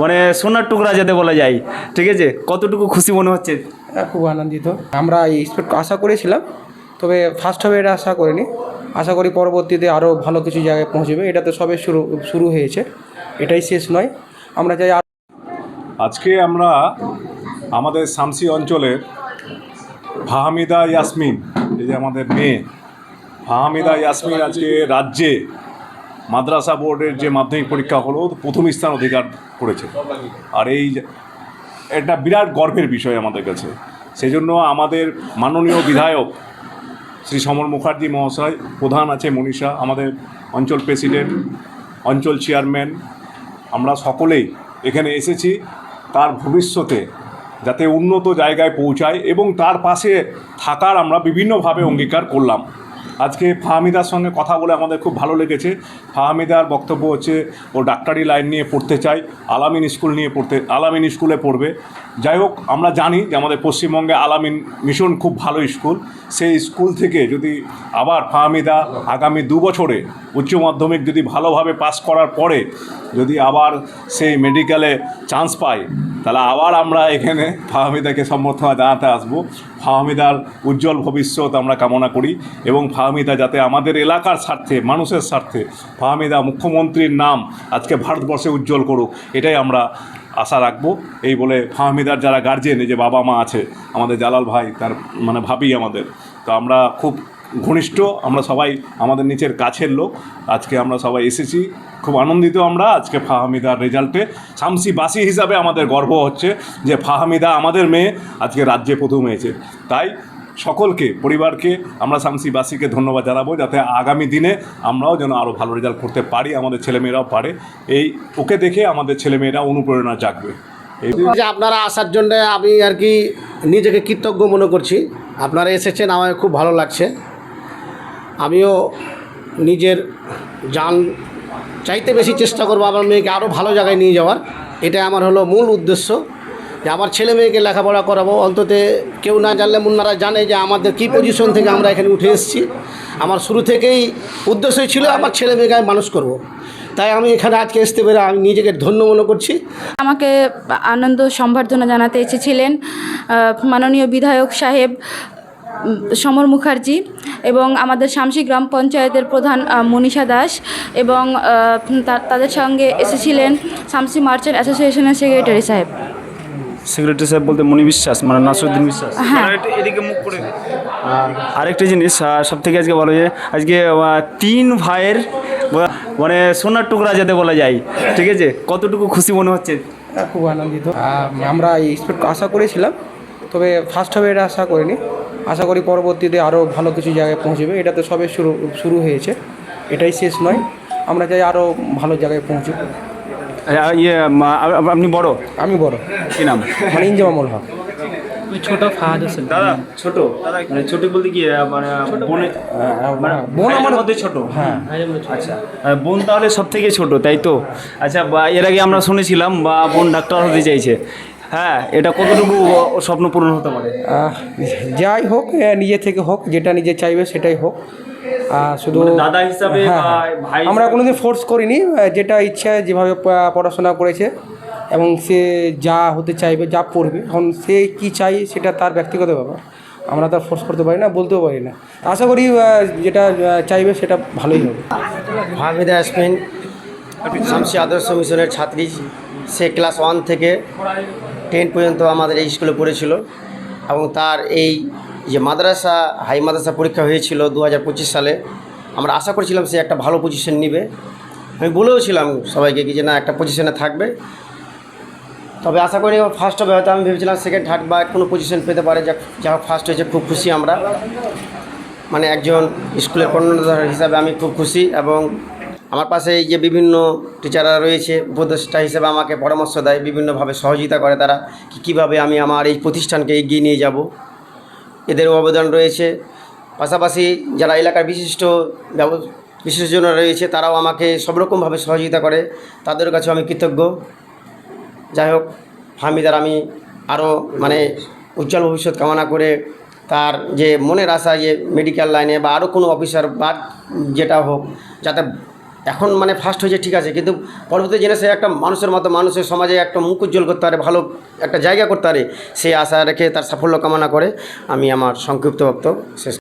মানে সোনার টুকরা যাতে বলা যায় ঠিক আছে? কতটুকু খুশি মনে হচ্ছে? হ্যাঁ, খুব আনন্দিত। আমরা এই স্পোর্ট আশা করেছিলাম তবে ফার্স্ট হবে এটা আশা করিনি। আশা করি পরবর্তীতে আরও ভালো কিছু জায়গায় পৌঁছবে। এটা তো সবে শুরু শুরু হয়েছে। এটাই শেষ নয়। আমরা চাই আজকে আমরা আমাদের শামসি অঞ্চলের ফাহামিদা ইয়াসমিন এই যে আমাদের মেয়ে ফাহামিদা ইয়াসমিন আজকে রাজ্যে মাদ্রাসা বোর্ডের যে মাধ্যমিক পরীক্ষা হলো, প্রথম স্থান অধিকার করেছে। আর এই এটা বিরাট গর্বের বিষয় আমাদের কাছে। সেই জন্য আমাদের মাননীয় বিধায়ক শ্রী সমর মুখার্জি মহাশয়, প্রধান আছে মনীষা, আমাদের অঞ্চল প্রেসিডেন্ট, অঞ্চল চেয়ারম্যান। আমরা সকলেই এখানে এসেছি, তার ভবিষ্যতে যাতে উন্নত জায়গায় পৌঁছায় এবং তার পাশে থাকার আমরা বিভিন্নভাবে অঙ্গীকার করলাম। আজকে ফাহমিদার সঙ্গে কথা বলে আমাদের খুব ভালো লেগেছে। ফাহমিদার বক্তব্য হচ্ছে, ও ডাক্তারি লাইন নিয়ে পড়তে চায়, আলামিন স্কুল নিয়ে পড়তে, আলামিন স্কুলে পড়বে। যাই হোক, আমরা জানি যে আমাদের পশ্চিমবঙ্গে আলামিন মিশন খুব ভালো স্কুল। সেই স্কুল থেকে যদি আবার ফাহমিদা আগামী দু বছরে উচ্চ মাধ্যমিক যদি ভালোভাবে পাস করার পরে যদি আবার সেই মেডিকেলে চান্স পায় তাহলে আবার আমরা এখানে ফাহমিদাকে সম্বর্ধনা জানাতে আসব। ফাহমিদার উজ্জ্বল ভবিষ্যৎ আমরা কামনা করি এবং ফাহমিদা যাতে আমাদের এলাকার স্বার্থে, মানুষের স্বার্থে ফাহমিদা মুখ্যমন্ত্রীর নাম আজকে ভারতবর্ষে উজ্জ্বল করুক, এটাই আমরা আশা রাখব। এই বলে ফাহমিদার যারা গার্জেন এই যে বাবা মা আছে, আমাদের জালাল ভাই, তার মানে ভাবি আমাদের। তো আমরা খুব ঘনিষ্ঠ, আমরা সবাই আমাদের নিচের কাছের লোক। আজকে আমরা সবাই এসেছি। খুব আনন্দিত আমরা আজকে ফাহামিদার রেজাল্টে। শামসিবাসী হিসাবে আমাদের গর্ব হচ্ছে যে ফাহামিদা আমাদের মেয়ে আজকে রাজ্যে প্রথম হয়েছে। তাই সকলকে, পরিবারকে আমরা শামসিবাসীকে ধন্যবাদ জানাব যাতে আগামী দিনে আমরাও যেন আরও ভালো রেজাল্ট করতে পারি, আমাদের ছেলেমেয়েরাও পারে। এই ওকে দেখে আমাদের ছেলেমেয়েরা অনুপ্রেরণা জাগবে। যে আপনারা আসার জন্য আমি আর কি নিজেকে কৃতজ্ঞ মনে করছি। আপনারা এসেছেন আমার খুব ভালো লাগছে। আমিও নিজের যান চাইতে বেশি চেষ্টা করব আমার মেয়েকে আরও ভালো জায়গায় নিয়ে যাওয়ার। এটা আমার হলো মূল উদ্দেশ্য। যে আমার ছেলে মেয়েকে লেখাপড়া করাবো। অন্তত কেউ না জানলে মুন্নারা জানে যে আমাদের কী পজিশন থেকে আমরা এখানে উঠে এসেছি। আমার শুরু থেকেই উদ্দেশ্যই ছিল আমার ছেলে মেয়েকে আমি মানুষ করব। তাই আমি এখানে আজকে আসতে পেরে আমি নিজেকে ধন্য মনে করছি। আমাকে আনন্দ, সম্বর্ধনা জানাতে এসেছিলেন মাননীয় বিধায়ক সাহেব। সমর মুখার্জি এবং আমাদের শামসি গ্রাম পঞ্চায়েতের প্রধান মনীষা দাস এবং তা- তাদের সঙ্গে এসেছিলেন শামসি মার্চেন্ট অ্যাসোসিয়েশনের সেক্রেটারি সাহেব। সেক্রেটারি সাহেব বলতে মনি বিশ্বাস মানে নাসরুদ্দিন বিশ্বাস। হ্যাঁ। এদিকে মুখ করে আর আরেকটা জিনিস সব থেকে আজকে বলা যায় আজকে তিন ভাইয়ের মানে সোনার টুকরা যাতে বলা যায় ঠিক আছে? কতটুকু খুশি মনে হচ্ছে? হ্যাঁ, খুব আনন্দিত। আমরা এই আশা করেছিলাম তবে ফার্স্ট হবে এটা আশা করিনি। আশা করি পরবর্তীতে আরও ভালো কিছু জায়গায় পৌঁছবে। এটা তো সবে শুরু শুরু হয়েছে। এটাই শেষ নয়। আমরা চাই আরও ভালো জায়গায় পৌঁছুক। আহ, ইয়ে আপনি বড়? আমি বড়। কি নাম? মানে ইনজামামুল হক দাদা ছোট? মানে ছোট বলতে কি মানে মানে বোন বোন আমার- মধ্যে ছোট? হ্যাঁ। আচ্ছা বোন তাহলে সব থেকে ছোট তাই তো? আচ্ছা বা এর আগে আমরা শুনেছিলাম বা বোন ডাক্তার হতে চাইছে। হ্যাঁ এটা কতটুকু স্বপ্ন পূরণ হতে পারে? যাই হোক নিজে থেকে হোক যেটা নিজে চাইবে সেটাই হোক। শুধু মানে দাদা হিসাবে হ্যাঁ, হ্যাঁ। আমরা? কোনোদিন ফোর্স করিনি যেটা ইচ্ছা যেভাবে পড়াশোনা করেছে এবং সে যা হতে চাইবে যা পড়বে এখন সে কি চাই সেটা তার ব্যক্তিগত ব্যাপার। আমরা তার ফোর্স করতে পারি না বলতেও পারি না। আশা করি যেটা চাইবে সেটা ভালোই হবে। হামিদা ইয়াসমিন শামসি আদর্শ মিশনের ছাত্রী সে ক্লাস ওয়ান থেকে টেন পর্যন্ত আমাদের এই স্কুলে পড়েছিল এবং তার এই যে মাদ্রাসা, হাই মাদ্রাসা পরীক্ষা হয়েছিল দু হাজার পঁচিশ সালে। আমরা আশা করেছিলাম সে একটা ভালো পজিশন নেবে। আমি বলেওছিলাম সবাইকে কি যে না, একটা পজিশনে থাকবে। তবে আশা করি ফার্স্ট হবে, হয়তো আমি ভেবেছিলাম সেকেন্ড থার্ড বা কোনো পজিশন পেতে পারে যা যা ফার্স্ট হয়েছে, খুব খুশি আমরা। মানে একজন স্কুলের কর্ণধার হিসাবে আমি খুব খুশি এবং আমার পাশে এই যে বিভিন্ন টিচাররা রয়েছে, উপদেষ্টা হিসেবে আমাকে পরামর্শ দেয়, বিভিন্নভাবে সহযোগিতা করে তারা কি কীভাবে আমি আমার এই প্রতিষ্ঠানকে এগিয়ে নিয়ে যাব। এদেরও অবদান রয়েছে। পাশাপাশি যারা এলাকার বিশিষ্ট বিশিষ্টজনরা রয়েছে, তারাও আমাকে সব রকমভাবে সহযোগিতা করে। তাদের কাছেও আমি কৃতজ্ঞ। যাই হোক, হামিদার আমি আরও মানে উজ্জ্বল ভবিষ্যৎ কামনা করে তার যে মনের আশা যে মেডিকেল লাইনে বা আরও কোনো অফিসার বা যেটা হোক, যাতে এখন মানে ফার্স্ট হয়েছে, ঠিক আছে, কিন্তু পরবর্তী জেনে সে একটা মানুষের মতো, মানুষের সমাজে একটা মুখ উজ্জ্বল করতে পারে, ভালো একটা জায়গা করতে পারে, সেই আশা রেখে তার সাফল্য কামনা করে আমি আমার সংক্ষিপ্ত বক্তব্য শেষ